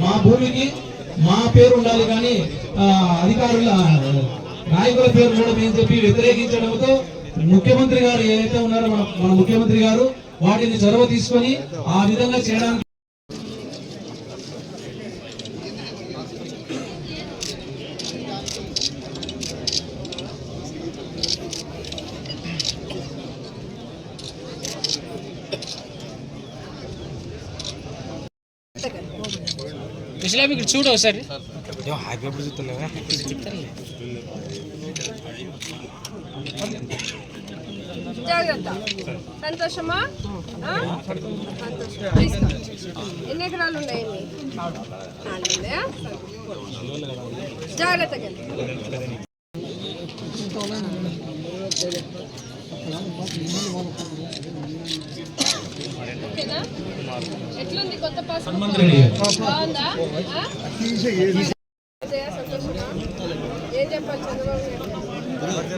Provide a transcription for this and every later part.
మా భూమికి మా పేరు ఉండాలి కానీ ఆ, అధికారుల నాయకుల పేరు ఉండడం అని చెప్పి వ్యతిరేకించడంతో ముఖ్యమంత్రి గారు ఏదైతే ఉన్నారో మన మన ముఖ్యమంత్రి గారు వాటిని చొరవ తీసుకొని ఆ విధంగా చేయడానికి విషయాలు ఇక్కడ చూడు ఒకసారి జాగ్రత్త సంతోషమా. ఎన్ని ఎకరాలు ఉన్నాయి? జాగ్రత్తగా? ఎట్లుంది కొత్త పాస్ బాగుందా? ఏం చెప్పాలి చంద్రబాబు?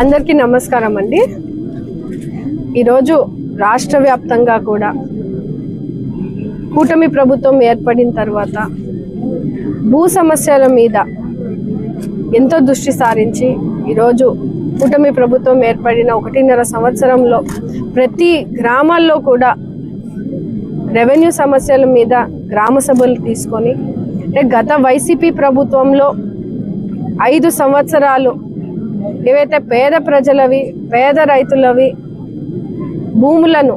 అందరికీ నమస్కారం అండి. ఈరోజు రాష్ట్ర వ్యాప్తంగా కూడా కూటమి ప్రభుత్వం ఏర్పడిన తర్వాత భూ సమస్యల మీద ఎంతో దృష్టి సారించి ఈరోజు కూటమి ప్రభుత్వం ఏర్పడిన ఒకటిన్నర సంవత్సరంలో ప్రతి గ్రామాల్లో కూడా రెవెన్యూ సమస్యల మీద గ్రామ సభలు తీసుకొని అంటే గత వైసీపీ ప్రభుత్వంలో ఐదు సంవత్సరాలు ఏవైతే పేద ప్రజలవి పేద రైతులవి భూములను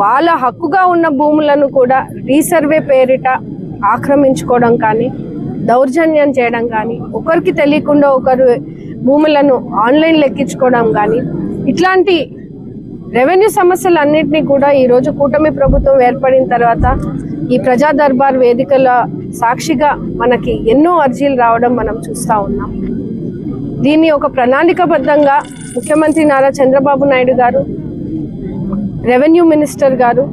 వాళ్ళ హక్కుగా ఉన్న భూములను కూడా రీసర్వే పేరిట ఆక్రమించుకోవడం కానీ దౌర్జన్యం చేయడం కానీ ఒకరికి తెలియకుండా ఒకరు భూములను ఆన్లైన్ లెక్కించుకోవడం కానీ ఇట్లాంటి రెవెన్యూ సమస్యలన్నింటినీ కూడా ఈరోజు కూటమి ప్రభుత్వం ఏర్పడిన తర్వాత ఈ ప్రజా దర్బార్ వేదికల సాక్షిగా మనకి ఎన్నో అర్జీలు రావడం మనం చూస్తూ ఉన్నాం. దీన్ని ఒక ప్రణాళికబద్ధంగా ముఖ్యమంత్రి Nara Chandrababu Naidu garu revenue minister garu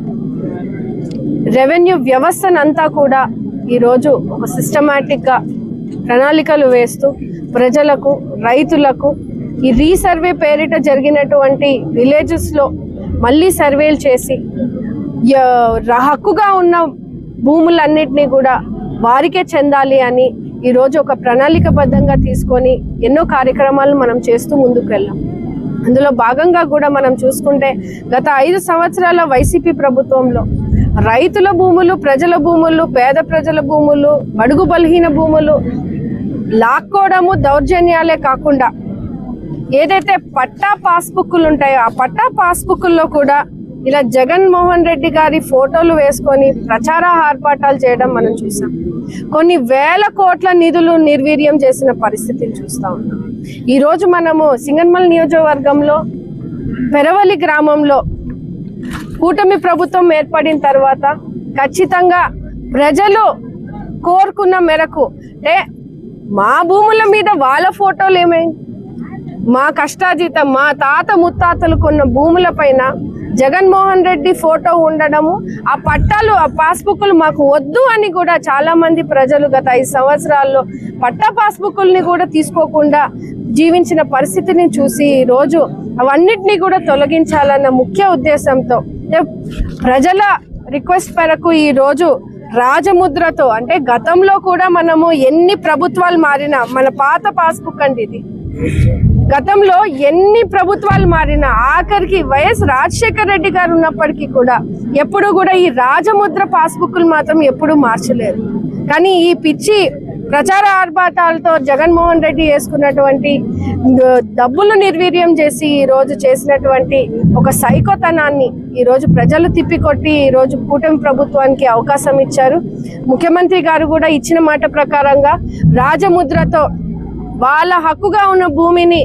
revenue వ్యవస్థనంతా కూడా ఈరోజు ఒక సిస్టమేటిక్గా ప్రణాళికలు వేస్తూ ప్రజలకు రైతులకు ఈ రీసర్వే పేరిట జరిగినటువంటి విలేజెస్లో మళ్ళీ సర్వేలు చేసి హక్కుగా ఉన్న భూములన్నిటినీ కూడా వారికే చెందాలి అని ఈరోజు ఒక ప్రణాళికబద్ధంగా తీసుకొని ఎన్నో కార్యక్రమాలను మనం చేస్తూ ముందుకు వెళ్ళాం అందులో భాగంగా కూడా మనం చూసుకుంటే గత ఐదు సంవత్సరాల వైసీపీ ప్రభుత్వంలో రైతుల భూములు ప్రజల భూములు పేద ప్రజల భూములు బడుగు బలహీన భూములు లాక్కోవడము దౌర్జన్యాలే కాకుండా ఏదైతే పట్టా పాస్బుక్లు ఉంటాయో ఆ పట్టా పాస్బుక్ల్లో కూడా ఇలా జగన్మోహన్ రెడ్డి గారి ఫోటోలు వేసుకొని ప్రచార ఆర్పాటాలు చేయడం మనం చూసాం. కొన్ని వేల కోట్ల నిధులు నిర్వీర్యం చేసిన పరిస్థితిని చూస్తా ఉన్నాం. ఈరోజు మనము సింగన్మల్ నియోజకవర్గంలో పెరవలి గ్రామంలో కూటమి ప్రభుత్వం ఏర్పడిన తర్వాత ఖచ్చితంగా ప్రజలు కోరుకున్న మేరకు అంటే మా భూముల మీద వాళ్ళ ఫోటోలు ఏమైంది మా కష్టాజీతం మా తాత ముత్తాతలు కొన్న భూముల పైన జగన్మోహన్ రెడ్డి ఫోటో ఉండడము ఆ పట్టాలు ఆ పాస్బుక్లు మాకు వద్దు అని కూడా చాలా మంది ప్రజలు గత ఐదు సంవత్సరాల్లో పట్టా పాస్బుక్ల్ని కూడా తీసుకోకుండా జీవించిన పరిస్థితిని చూసి ఈ రోజు అవన్నిటినీ కూడా తొలగించాలన్న ముఖ్య ఉద్దేశంతో ప్రజల రిక్వెస్ట్ మేరకు ఈ రోజు రాజముద్రతో అంటే గతంలో కూడా మనము ఎన్ని ప్రభుత్వాలు మారినా మన పాత పాస్బుక్ అండి ఇది. గతంలో ఎన్ని ప్రభుత్వాలు మారినా ఆఖరికి వైఎస్ రాజశేఖర రెడ్డి గారు ఉన్నప్పటికీ కూడా ఎప్పుడు కూడా ఈ రాజముద్ర పాస్బుక్లు మాత్రం ఎప్పుడూ మార్చలేరు కానీ ఈ పిచ్చి ప్రచార ఆర్భాటాలతో జగన్మోహన్ రెడ్డి వేసుకున్నటువంటి డబ్బులు నిర్వీర్యం చేసి ఈ రోజు చేసినటువంటి ఒక సైకోతనాన్ని ఈరోజు ప్రజలు తిప్పికొట్టి ఈ రోజు కూటమి ప్రభుత్వానికి అవకాశం ఇచ్చారు. ముఖ్యమంత్రి గారు కూడా ఇచ్చిన మాట ప్రకారంగా రాజముద్రతో వాళ్ళ హక్కుగా ఉన్న భూమిని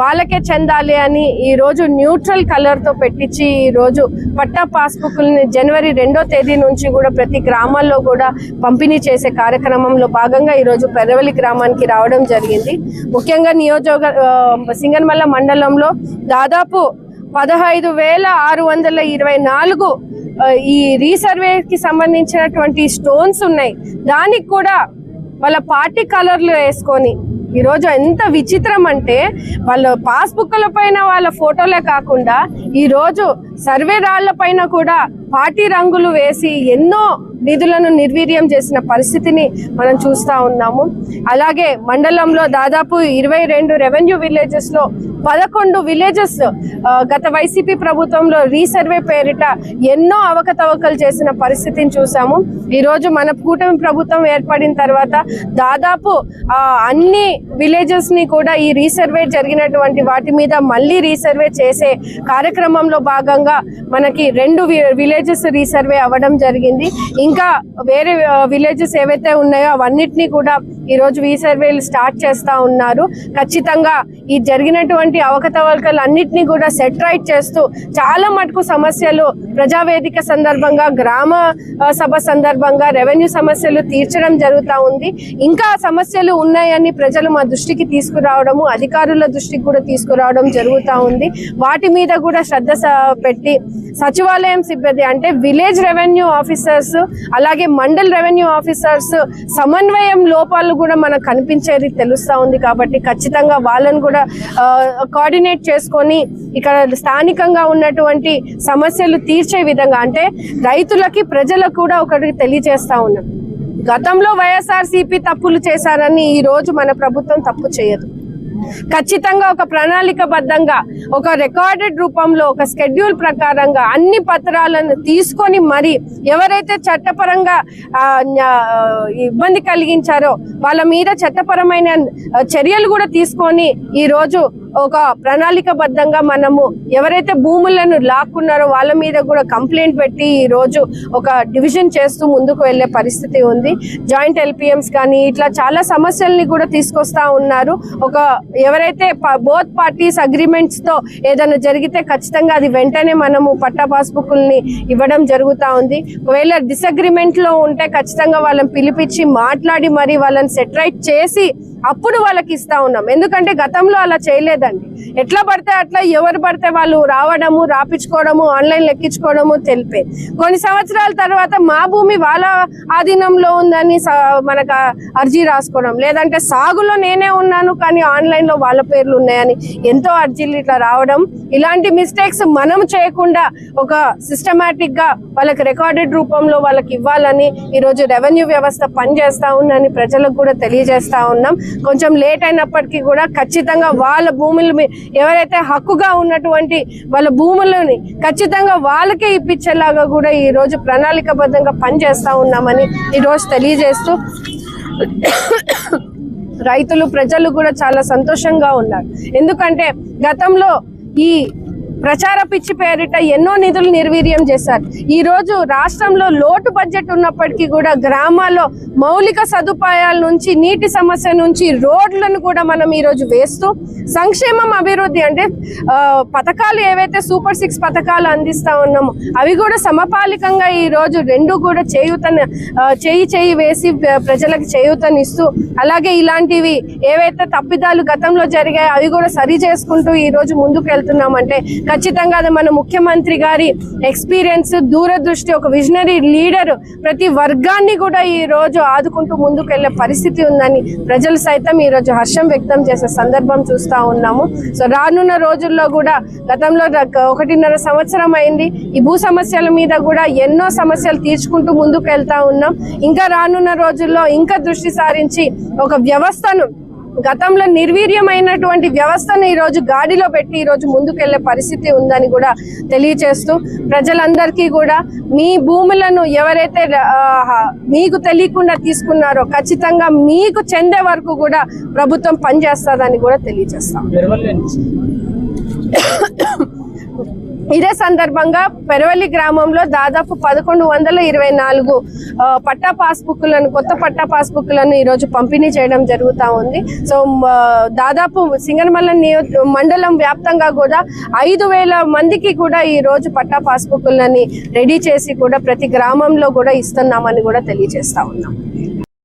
వాళ్ళకే చెందాలి అని ఈ రోజు న్యూట్రల్ కలర్తో పెట్టించి ఈ రోజు పట్టా పాస్బుక్ని జనవరి రెండో తేదీ నుంచి కూడా ప్రతి గ్రామాల్లో కూడా పంపిణీ చేసే కార్యక్రమంలో భాగంగా ఈ రోజు పెరవలి గ్రామానికి రావడం జరిగింది. ముఖ్యంగా నియోజక సింగన్మల్ల మండలంలో దాదాపు పదహైదు వేల ఆరు వందల ఇరవై నాలుగు ఈ రీసర్వేకి సంబంధించినటువంటి స్టోన్స్ ఉన్నాయి. దానికి కూడా వాళ్ళ పార్టీ కలర్లు వేసుకొని ఈరోజు ఎంత విచిత్రం అంటే వాళ్ళ పాస్బుక్ల పైన వాళ్ళ ఫోటోలే కాకుండా ఈరోజు సర్వే రాళ్ళ పైన కూడా పార్టీ రంగులు వేసి ఎన్నో నిధులను నిర్వీర్యం చేసిన పరిస్థితిని మనం చూస్తా ఉన్నాము. అలాగే మండలంలో దాదాపు ఇరవై రెండు రెవెన్యూ విలేజెస్లో పదకొండు విలేజెస్ గత వైసీపీ ప్రభుత్వంలో రీసర్వే పేరిట ఎన్నో అవకతవకలు చేసిన పరిస్థితిని చూసాము. ఈరోజు మన కూటమి ప్రభుత్వం ఏర్పడిన తర్వాత దాదాపు అన్ని విలేజెస్ని కూడా ఈ రీసర్వే జరిగినటువంటి వాటి మీద మళ్ళీ రీసర్వే చేసే కార్యక్రమంలో భాగంగా మనకి రెండు విలేజెస్ రీసర్వే అవ్వడం జరిగింది. ఇంకా వేరే విలేజెస్ ఏవైతే ఉన్నాయో అవన్నిటినీ కూడా ఈ రోజు రీసర్వేలు స్టార్ట్ చేస్తా ఉన్నారు. ఖచ్చితంగా ఈ జరిగినటువంటి అవకతవకలు అన్నింటినీ కూడా సెట్రైట్ చేస్తూ చాలా మటుకు సమస్యలు ప్రజావేదిక సందర్భంగా గ్రామ సభ సందర్భంగా రెవెన్యూ సమస్యలు తీర్చడం జరుగుతూ ఉంది. ఇంకా సమస్యలు ఉన్నాయని ప్రజలు మా దృష్టికి తీసుకురావడము అధికారుల దృష్టికి కూడా తీసుకురావడం జరుగుతూ ఉంది. వాటి మీద కూడా శ్రద్ధ పెట్టి సచివాలయం సిబ్బంది అంటే విలేజ్ రెవెన్యూ ఆఫీసర్స్ అలాగే మండల్ రెవెన్యూ ఆఫీసర్స్ సమన్వయం లోపాలు కూడా మనకు కనిపించేది తెలుస్తూ ఉంది కాబట్టి ఖచ్చితంగా వాళ్ళని కూడా కోఆర్డినేట్ చేసుకొని ఇక్కడ స్థానికంగా ఉన్నటువంటి సమస్యలు తీర్చే విధంగా అంటే రైతులకి ప్రజలకు కూడా ఒకటి తెలియజేస్తా ఉన్నాం. గతంలో వైఎస్ఆర్ సిపి తప్పులు చేశారని ఈ రోజు మన ప్రభుత్వం తప్పు చేయదు. ఖచ్చితంగా ఒక ప్రణాళికబద్ధంగా ఒక రికార్డెడ్ రూపంలో ఒక స్కెడ్యూల్ ప్రకారంగా అన్ని పత్రాలను తీసుకొని మరి ఎవరైతే చట్టపరంగా ఇబ్బంది కలిగించారో వాళ్ళ మీద చట్టపరమైన చర్యలు కూడా తీసుకొని ఈ రోజు ఒక ప్రణాళికబద్ధంగా మనము ఎవరైతే భూములను లాక్కున్నారో వాళ్ళ మీద కూడా కంప్లైంట్ పెట్టి ఈ రోజు ఒక డివిజన్ చేస్తూ ముందుకు వెళ్ళే పరిస్థితి ఉంది. జాయింట్ ఎల్పిఎంస్ కానీ ఇట్లా చాలా సమస్యల్ని కూడా తీసుకొస్తా ఉన్నారు. ఒక ఎవరైతే బోత్ పార్టీస్ అగ్రిమెంట్స్తో ఏదైనా జరిగితే ఖచ్చితంగా అది వెంటనే మనము పట్టా పాస్బుక్ల్ని ఇవ్వడం జరుగుతూ ఉంది. ఒకవేళ డిసగ్రిమెంట్లో ఉంటే ఖచ్చితంగా వాళ్ళని పిలిపించి మాట్లాడి మరి వాళ్ళని సెటరైట్ చేసి అప్పుడు వాళ్ళకి ఇస్తా ఉన్నాం. ఎందుకంటే గతంలో అలా చేయలేదండి. ఎట్లా పడితే అట్లా ఎవరు పడితే వాళ్ళు రావడము రాపించుకోవడము ఆన్లైన్ లెక్కించుకోవడము తెలిపే. కొన్ని సంవత్సరాల తర్వాత మా భూమి వాళ్ళ ఆధీనంలో ఉందని మనకు అర్జీ రాసుకోవడం. లేదంటే సాగులో నేనే ఉన్నాను కానీ ఆన్లైన్లో వాళ్ళ పేర్లు ఉన్నాయని ఎంతో అర్జీలు ఇట్లా రావడం. ఇలాంటి మిస్టేక్స్ మనం చేయకుండా ఒక సిస్టమేటిక్గా వాళ్ళకి రికార్డెడ్ రూపంలో వాళ్ళకి ఇవ్వాలని ఈరోజు రెవెన్యూ వ్యవస్థ పనిచేస్తా ఉందని ప్రజలకు కూడా తెలియజేస్తా ఉన్నాం. కొంచెం లేట్ అయినప్పటికీ కూడా ఖచ్చితంగా వాళ్ళ భూముల ఎవరైతే హక్కుగా ఉన్నటువంటి వాళ్ళ భూములని ఖచ్చితంగా వాళ్ళకే ఇప్పించేలాగా కూడా ఈ రోజు ప్రణాళికబద్ధంగా పనిచేస్తా ఉన్నామని ఈరోజు తెలియజేస్తూ రైతులు ప్రజలు కూడా చాలా సంతోషంగా ఉన్నారు. ఎందుకంటే గతంలో ఈ ప్రచార పిచ్చి పేరిట ఎన్నో నిధులు నిర్వీర్యం చేశారు. ఈ రోజు రాష్ట్రంలో లోటు బడ్జెట్ ఉన్నప్పటికీ కూడా గ్రామాల్లో మౌలిక సదుపాయాల నుంచి నీటి సమస్య నుంచి రోడ్లను కూడా మనం ఈరోజు వేస్తూ సంక్షేమం అభివృద్ధి అంటే పథకాలు ఏవైతే సూపర్ సిక్స్ పథకాలు అందిస్తా ఉన్నామో అవి కూడా సమపాలికంగా ఈ రోజు రెండు కూడా చేయూతను చేయి చేయి వేసి ప్రజలకు చేయూతనిస్తూ అలాగే ఇలాంటివి ఏవైతే తప్పిదాలు గతంలో జరిగాయో అవి కూడా సరి చేసుకుంటూ ఈరోజు ముందుకు వెళ్తున్నామంటే ఖచ్చితంగా అది మన ముఖ్యమంత్రి గారి ఎక్స్పీరియన్స్ దూరదృష్టి ఒక విజనరీ లీడర్ ప్రతి వర్గాన్ని కూడా ఈ రోజు ఆదుకుంటూ ముందుకెళ్ళే పరిస్థితి ఉందని ప్రజలు సైతం ఈ రోజు హర్షం వ్యక్తం చేసే సందర్భం చూస్తా ఉన్నాము. సో రానున్న రోజుల్లో కూడా గతంలో ఒకటిన్నర సంవత్సరం అయింది. ఈ భూ సమస్యల మీద కూడా ఎన్నో సమస్యలు తీర్చుకుంటూ ముందుకు వెళ్తా ఉన్నాం. ఇంకా రానున్న రోజుల్లో ఇంకా దృష్టి సారించి ఒక వ్యవస్థను గతంలో నిర్వీర్యమైనటువంటి వ్యవస్థను ఈరోజు గాడిలో పెట్టి ఈరోజు ముందుకెళ్ళే పరిస్థితి ఉందని కూడా తెలియచేస్తూ ప్రజలందరికీ కూడా మీ భూములను ఎవరైతే మీకు తెలియకుండా తీసుకున్నారో ఖచ్చితంగా మీకు చెందే వరకు కూడా ప్రభుత్వం పనిచేస్తుందని కూడా తెలియజేస్తాం. ఇదే సందర్భంగా పెరవల్లి గ్రామంలో దాదాపు పదకొండు వందల ఇరవై నాలుగు పట్టా పాస్బుక్లను కొత్త పట్టా పాస్బుక్లను ఈరోజు పంపిణీ చేయడం జరుగుతూ ఉంది. సో దాదాపు సింగనమల్ల మండలం వ్యాప్తంగా కూడా ఐదు వేల మందికి కూడా ఈ రోజు పట్టా పాస్బుక్లని రెడీ చేసి కూడా ప్రతి గ్రామంలో కూడా ఇస్తున్నామని కూడా తెలియజేస్తా ఉన్నాం.